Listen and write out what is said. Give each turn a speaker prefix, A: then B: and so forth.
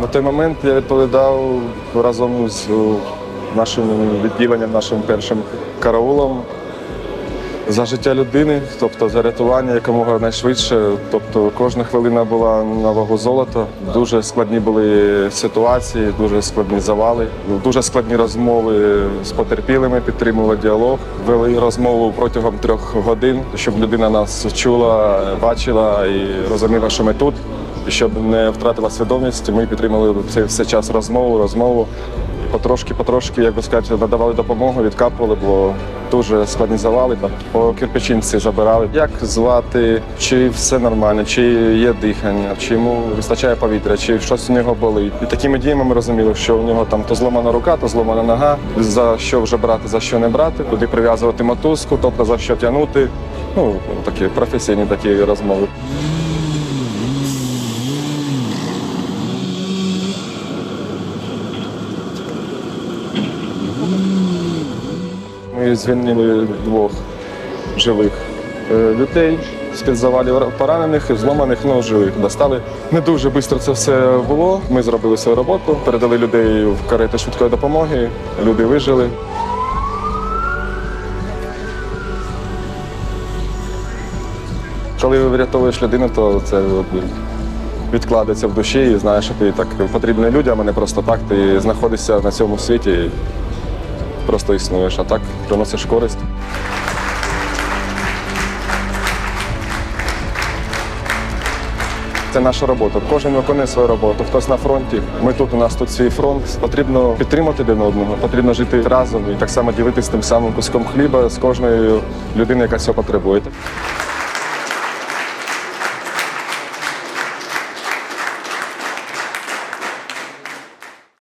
A: На той момент я відповідав разом з е, нашим відділенням, нашим першим караулом за життя людини, тобто за рятування якомога найшвидше. Тобто кожна хвилина була на вагу золота. Дуже складні були ситуації, дуже складні завали, дуже складні розмови з потерпілими, підтримували діалог, вели розмову протягом трьох годин, щоб людина нас чула, бачила і розуміла, що ми тут. Щоб не втратила свідомість, ми підтримали цей все час розмову, розмову. Потрошки, потрошки, як би сказати, надавали допомогу, відкапували, бо дуже складні завали. По кирпичинці забирали. Як звати, чи все нормально, чи є дихання, чи йому вистачає повітря, чи щось у нього болить. І такими діями ми розуміли, що у нього там то зломана рука, то зломана нога. За що вже брати, за що не брати, куди прив'язувати мотузку, тобто за що тягнути. Ну такі професійні такі розмови. Ми звільнили двох живих е, людей з-під завалів поранених, зломаних, ну живих. Достали. Не дуже швидко це все було. Ми зробили свою роботу, передали людей в карети швидкої допомоги, люди вижили. Коли врятовуєш людину, то це відкладеться в душі і знаєш, що ти так потрібний людям, а не просто так. Ти знаходишся на цьому світі і просто існуєш, а так приносиш користь. Це наша робота. Кожен виконує свою роботу. Хтось на фронті. Ми тут у нас тут свій фронт. Потрібно підтримати один одного, потрібно жити разом і так само ділитися тим самим куском хліба з кожною людиною, яка цього потребує.